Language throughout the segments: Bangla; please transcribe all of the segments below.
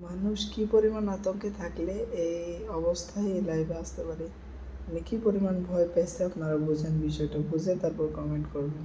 মানুষ কি পরিমাণ আতঙ্কে থাকলে এই অবস্থায় এই লাইভে আসতে পারে? মানে কি পরিমাণ ভয় পেয়েছে আপনারা? বোঝেন বিষয়টা। বুঝে তারপর কমেন্ট করবেন।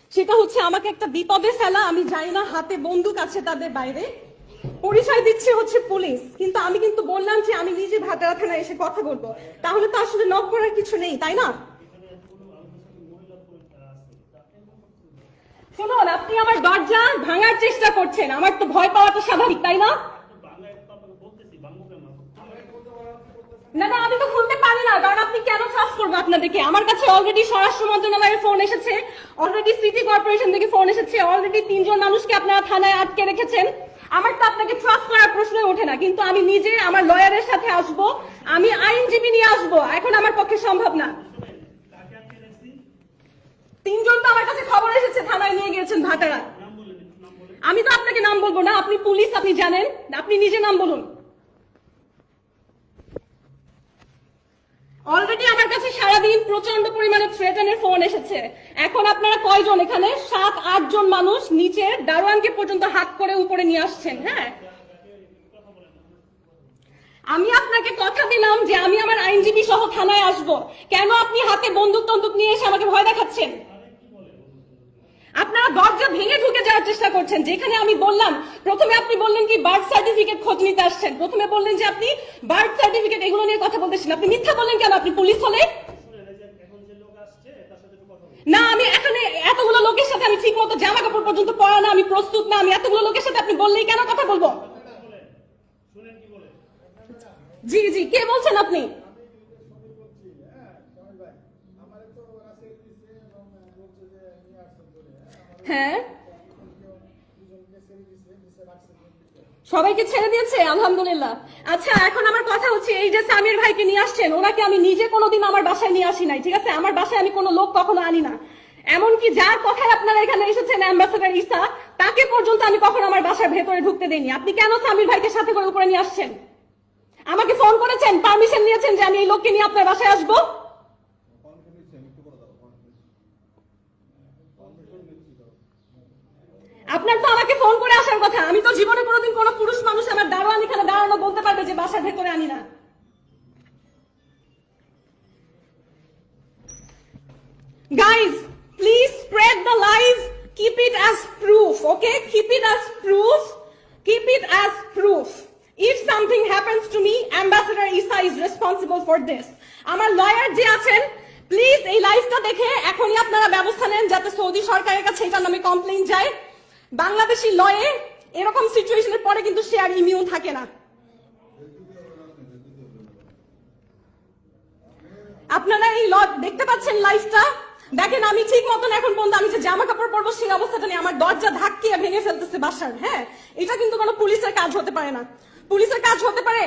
সেটা হচ্ছে আমাকে একটা বিপদে ফেলা, আমি জানি না হাতে বন্দুক আছে তাদের বাইরে। পরিচয় দিচ্ছে হচ্ছে পুলিশ, কিন্তু আমি কিন্তু বললাম যে আমি নিজে ভাটারা থানায় এসে কথা বলব। তাহলে তো আসলে নক করার কিছু নেই, তাই না? শুনুন, আপনি আমার দরজা ভাঙার চেষ্টা করছেন, আমার তো ভয় পাওয়াটা স্বাভাবিক, তাই না? না না, আমি তো খুলতে পারি না, কারণ আপনি কেন করব আপনাদেরকে। আমার কাছে অলরেডি স্বরাষ্ট্র মন্ত্রণালয়ের ফোন এসেছে। অলরেডি সিটি কর্পোরেশন থেকে ফোন এসেছে। অলরেডি তিনজন মানুষকে আপনারা থানায় আটকে রেখেছেন। আমার তো আপনাকে ট্রাস্ট করার প্রশ্নই ওঠে না। কিন্তু আমি নিজে আমার লয়ারের সাথে আসব। আমি আইনজীবী নিয়ে আসব। এখন আমার পক্ষে সম্ভব না। তিনজন তো আমার কাছে খবর এসেছে, থানায় নিয়ে গিয়েছেন ভাটারা। আমি তো আপনাকে নাম বলব না। আপনি পুলিশ, আপনি জানেন। আপনি নিজে নাম বলুন। অলরেডি আমার কাছে সারাদিন প্রচণ্ড পরিমাণে থ্রেটনের ফোন এসেছে। এখন আপনারা কয়জন এখানে? সাত, আট জন মানুষ নিচে দারোয়ানকে পর্যন্ত হাত করে উপরে নিয়ে আসছেন হ্যাঁ? আমি আপনাকে কথা দিলাম যে আমি আমার আইনজীবী সহ থানায় আসব। কেন আপনি হাতে বন্দুক টন্দুক নিয়ে এসে আমাকে ভয় দেখাচ্ছেন? আপনারা দরজা ভেঙে ঢুকে যাওয়ার চেষ্টা করছেন যেখানে আমি বললাম প্রথমে আপনি বললেন কি বার্থ সার্টিফিকেট খোঁজ নিতে আসছেন প্রথমে বললেন যে আপনি বার্থ সার্টিফিকেট এগুলো নিয়ে কথা বলতেছেন আপনি মিথ্যা বললেন কেন? আপনি পুলিশ হলে না আমি এখানে এতগুলো লোকের সাথে আমি ঠিক মতো জামা কাপড় পর্যন্ত পরা না আমি প্রস্তুত না আমি এতগুলো লোকের সাথে আপনি বললেই কেন কথা বলব? জি জি কে বলছেন আপনি? হ্যাঁ? সবাইকে ছেড়ে দিয়েছে? আলহামদুলিল্লাহ। আচ্ছা এখন আমার কথা হচ্ছে এই যে সামির ভাইকে নিয়ে আসছেন, ওনাকে আমি নিজে কোনোদিন আমার বাসায় নিয়ে আসি নাই, ঠিক আছে? আমার বাসায় আমি কোনো লোক কখনো আনি না। এমনকি যার কথায় আপনারা এখানে এসেছেন অ্যাম্বাসেডার ইসা তাকে পর্যন্ত আমি কখনো আমার বাসার ভেতরে ঢুকতে দেইনি। আপনি কেন সামির ভাইকে সাথে করে উপরে নিয়ে আসছেন? আমাকে ফোন করেছেন পারমিশন নিয়েছেন যে আমি এই লোককে নিয়ে আপনার বাসায় আসব? আপনার তো আমাকে ফোন করে আসার কথা আমি তো জীবনে কোনোদিন কোনো পুরুষ মানুষ আমার দারোয়ান এখানে দাঁড়ানো বলতে পারবে যে বাসার ভেতরে আনি না Guys, please spread the lies. Keep it as proof, okay? Keep it as proof. Keep it as proof. If something happens to me, Ambassador Isa is responsible for this. আমার লয়ার যে আছেন প্লিজ এই লাইভটা দেখে এখনই আপনারা ব্যবস্থা নেন যাতে সৌদি সরকারের কাছে এটার নামে কমপ্লেন যায় বাংলাদেশি লয়ে এরকম সিচুয়েশনের পরে কিন্তু সে আর ইমিউন থাকে না। আপনারা এই ল দেখতে পাচ্ছেন লাইফটা দেখেন, আমি ঠিক মতন এখন পর্যন্ত আমি যে জামা কাপড় পরবো, সেই অবস্থাটা নিয়ে আমার দরজা ধাক্কিয়ে ভেঙে ফেলতেছে বাসার হ্যাঁ? এটা কিন্তু কোনো পুলিশের কাজ হতে পারে না। পুলিশের কাজ হতে পারে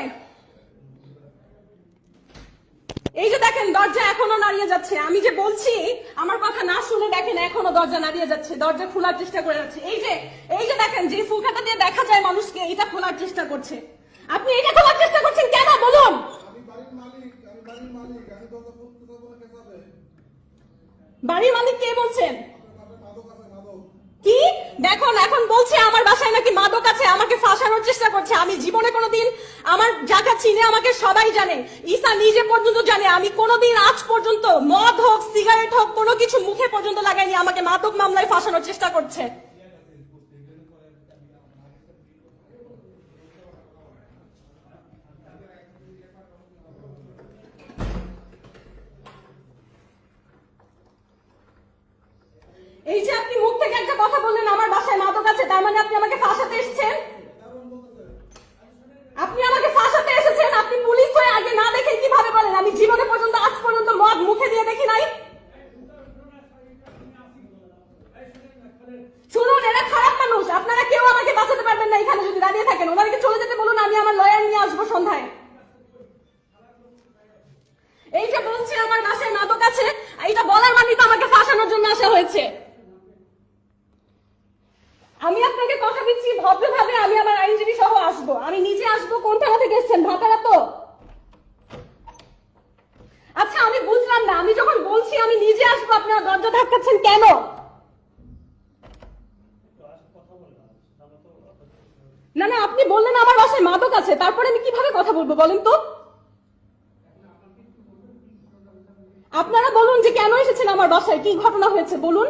এই যে দেখেন, দরজা এখনও নাড়িয়ে যাচ্ছে। আমি যে বলছি, আমার কথা না শুনে দেখেন এখনও দরজা নাড়িয়ে যাচ্ছে, দরজা খোলার চেষ্টা করে যাচ্ছে। এই যে এই যে দেখেন, যে ফুলকাটা দিয়ে দেখা যায় মানুষকে, এটা খোলার চেষ্টা করছে। আপনি এটা খোলার চেষ্টা করছেন কেন? বলুন। বাড়ির মালিক কে বাড়ির কি? দেখুন এখন বলছে আমার বাসায় নাকি মাদক আছে, আমাকে ফাঁসানোর চেষ্টা করছে। আমি জীবনে কোনোদিন আমার জায়গা চিনে আমাকে সবাই জানে। ঈসা নিজে পর্যন্ত জানে, আমি কোনোদিন আজ পর্যন্ত মদ হোক, সিগারেট হোক, কোনো কিছু মুখে পর্যন্ত লাগাইনি, আমাকে মাদক মামলায় ফাঁসানোর চেষ্টা করছে। এই যে আপনি আপনি আমাকে ফাঁসাতে এসেছেন? আপনি আমাকে ফাঁসাতে এসেছেন? আপনি পুলিশ হয়ে আগে না দেখেন কীভাবে বলেন আমি জীবনে পর্যন্ত, আজ পর্যন্ত মদ মুখে দিয়ে দেখি নাই। শুনুন, এরা খারাপ মানুষ। আপনারা কেউ আমাকে বাঁচাতে পারবেন না এখানে যদি দাঁড়িয়ে থাকেন। ওনাদেরকে চলে যেতে বলুন, আমি আমার লয়ার নিয়ে আসব সন্ধ্যায়। এইটা বলছি আমার বাসায় নাটক আছে। এইটা বলার মানে তো আমাকে ফাঁসানোর জন্য আসা হয়েছে। আমি আপনাকে কথা দিচ্ছি, ভদ্রভাবে আমি আমার আইনজীবী সহ আসব। আমি নিজে আসব, কোন থানা থেকে এসেছেন? ভাতারা তো। আচ্ছা আমি বুঝলাম না। আমি যখন বলছি, আমি নিজে আসব, আপনারা দরজা ধাক্কাচ্ছেন কেন? না না, আপনি বললেন আমার বাসায় মাদক আছে। তারপরে আমি কীভাবে কথা বলব, বলেন তো? আপনারা বলুন যে কেন এসেছেন আমার বাসায়? কি ঘটনা হয়েছে, বলুন।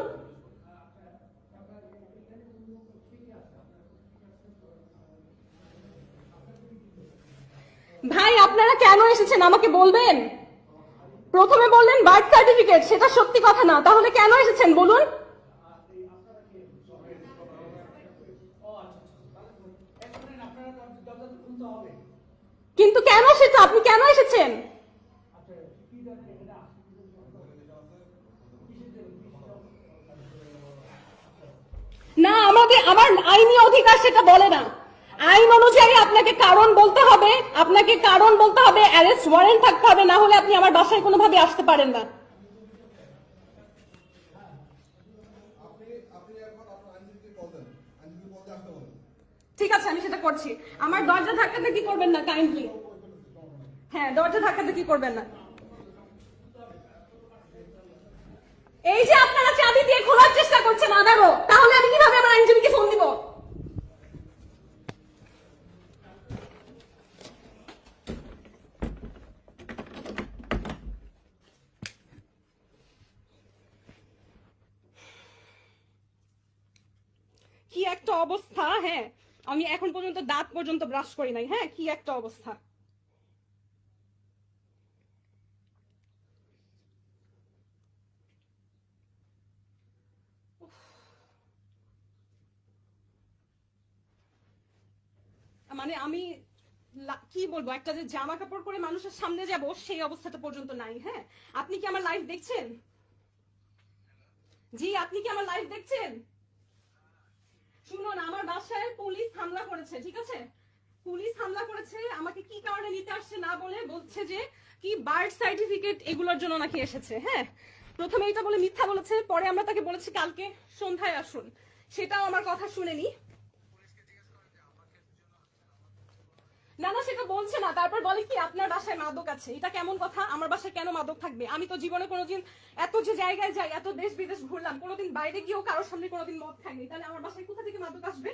ভাই, আপনারা কেন এসেছেন? আমাকে বলবেন? প্রথমে বললেন বার্থ সার্টিফিকেট সেটা সত্যি কথা না। তাহলে কেন এসেছেন? বলুন। কিন্তু কেন সেটা? আপনি কেন এসেছেন? না, আমাদের আমার আইনি অধিকার সেটা বলে না। আইন অনুযায়ী আপনাকে কারণ বলতে হবে আপনাকে কারণ বলতে হবে অ্যারেস্ট ওয়ারেন্ট থাকতে হবে না হলে আপনি আমার বাসায় কোনোভাবে আসতে পারেন না। ঠিক আছে আমি সেটা করছি। আমার দরজা ধাক্কাতে কি করবেন না কাইন্ডলি হ্যাঁ দরজা ধাক্কাতে কি করবেন না? এই যে আপনারা চাবি দিয়ে খোলার চেষ্টা করছেন আদারও তাহলে আমি কীভাবে আমার আইনজীবীকে ফোন দিব কি একটা অবস্থা হ্যাঁ। আমি এখন পর্যন্ত দাঁত পর্যন্ত ব্রাশ করি নাই হ্যাঁ কি একটা অবস্থা। মানে আমি কি বলব, একটা যে জামা কাপড় পরে মানুষের সামনে যাব, সেই অবস্থাটা পর্যন্ত নাই হ্যাঁ। আপনি কি আমার লাইভ দেখছেন? জি, আপনি কি আমার লাইভ দেখছেন? শুনুন, আমার বাসায় পুলিশ হামলা করেছে, ঠিক আছে? পুলিশ হামলা করেছে, আমাকে কি কারণে নিতে আসছে না বলে বলছে যে, কি বার্থ সার্টিফিকেট এগুলোর জন্য নাকি এসেছে হ্যাঁ? প্রথমে এটা বলে মিথ্যা বলেছে, পরে আমরা তাকে বলেছি কালকে সন্ধ্যায় আসুন। সেটাও আমার কথা শুনেনি। সেটা বলছে না। তারপর বলে কি, আপনার বাসায় মাদক আছে। এটা কেমন কথা? আমার বাসায় কেন মাদক থাকবে? আমি তো জীবনে কোনোদিন এত যে জায়গায় যাই, এত দেশ বিদেশ ঘুরলাম, কোনোদিন বাইরে গিয়েও কারোর সামনে কোনোদিন মদ খাইনি। তাহলে আমার বাসায় কোথা থেকে মাদক আসবে?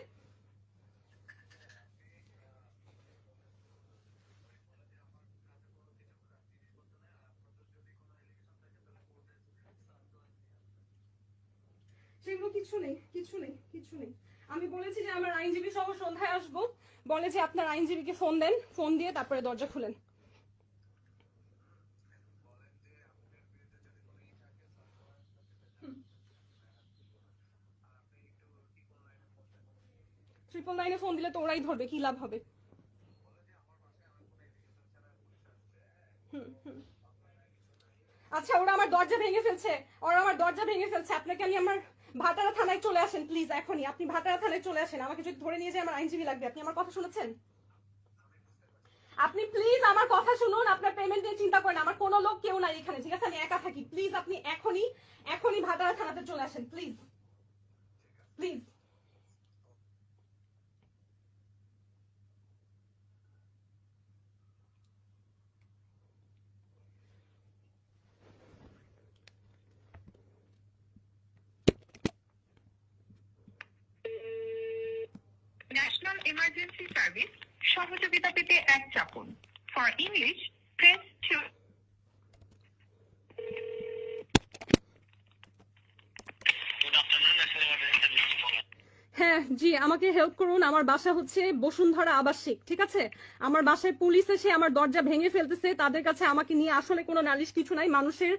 সেগুলো কিছু নেই কিছু নেই কিছু নেই। আমি বলেছি যে আমার আইনজীবী সহ সন্ধ্যায় আসব। বলে যে আপনার আইনজীবীকে ফোন দেন, ফোন দিয়ে তারপরে দরজা খুলেন। ট্রিপল নাইনে ফোন দিলে তো ওরাই ধরবে, কি লাভ হবে। আচ্ছা ওরা আমার দরজা ভেঙে ফেলছে। ওরা আমার দরজা ভেঙে ফেলছে। আপনাকে আমি আমার ভাটারা থানায় চলে আসেন প্লিজ এখনই। আপনি ভাটারা থানায় চলে আসেন। আমাকে যদি ধরে নিয়ে যায় আমার আইনজীবী লাগবে। আপনি আমার কথা শুনেছেন? আপনি প্লিজ আমার কথা শুনুন, আপনার পেমেন্ট নিয়ে চিন্তা করেন আমার কোনো লোক কেউ নাই এখানে, ঠিক আছে? আমি একা থাকি। প্লিজ আপনি এখনই এখনই ভাটারা থানাতে চলে আসেন প্লিজ প্লিজ ইমার্জেন্সি সার্ভিস সহযোগিতা পেতে এক চাপুন। ফর ইংলিশ প্রেস টু হ্যাঁ জি আমাকে হেল্প করুন। আমার বাসা হচ্ছে বসুন্ধরা আবাসিক ঠিক আছে? আমার বাসায় পুলিশ এসে আমার দরজা ভেঙে ফেলতেছে। তাদের কাছে আমাকে নিয়ে আসলে কোনো নালিশ কিছু নাই। মানুষের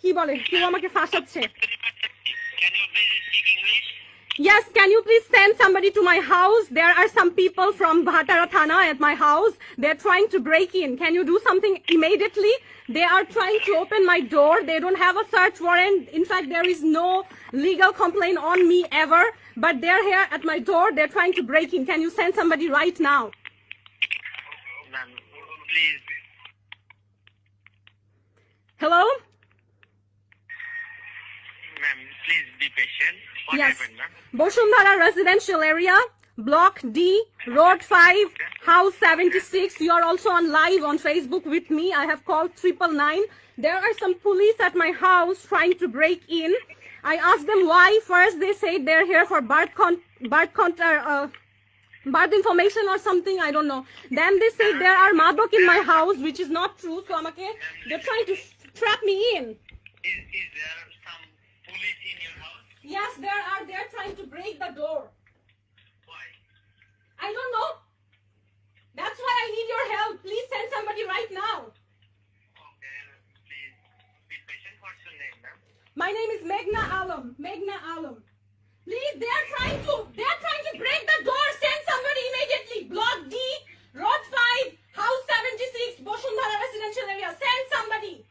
কি বলে কেউ আমাকে ফাঁসাচ্ছে। Yes, can you please send somebody to my house? There are some people from Bhatara Thana at my house. They're trying to break in. Can you do something immediately? They are trying to open my door. They don't have a search warrant. In fact, there is no legal complaint on me ever. But they're here at my door. They're trying to break in. Can you send somebody right now? Ma'am, please. Be patient. What Yes. happened, ma'am? Bosundhara residential area, block D, road 5, house 76. You are also on live on Facebook with me. I have called triple nine. There are some police at my house trying to break in. I asked them why. First, they said they're here for birth con birth con uh, birth information or something. I don't know. Then they say there are madok in my house, which is not true. So amake they're trying to trap me in. Is, is there some police in your house? Yes, there are. They're trying to break the door. Why? I don't know. That's why I need your help. Please send somebody right now. Okay, please be patient. What's your name, ma'am? My name is Meghna Alam. Meghna Alam. Please, they are trying to they are trying to break the door. Send somebody immediately. Block D, Road 5, House 76, Boshundhara residential area. Send somebody.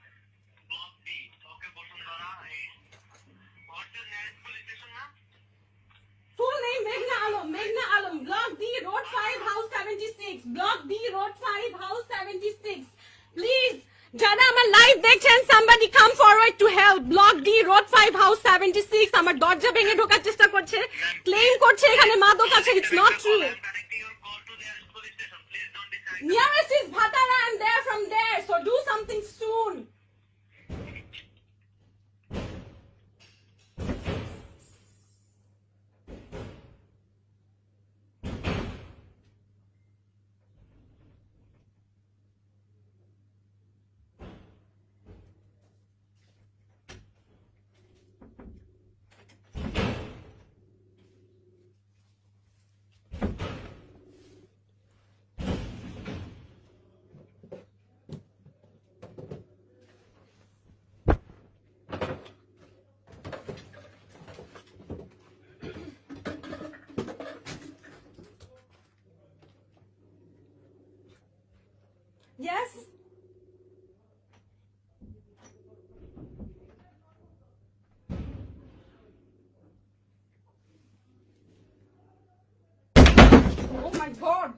My god.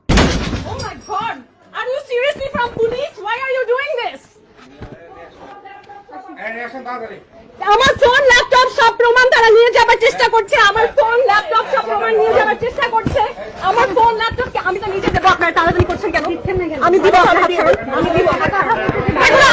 Oh my god. Are you seriously from police? Why are you doing this? আমার ফোন ল্যাপটপ সব প্রমাণ তারা নিয়ে যাবার চেষ্টা করছে। আমার ফোন ল্যাপটপ সব প্রমাণ নিয়ে যাবার চেষ্টা করছে। আমার ফোন ল্যাপটপ আমি তো নিজে দেবো আপনারা তাড়াতাড়ি করছেন কেন? আমি দিব আমি দিব এগুলো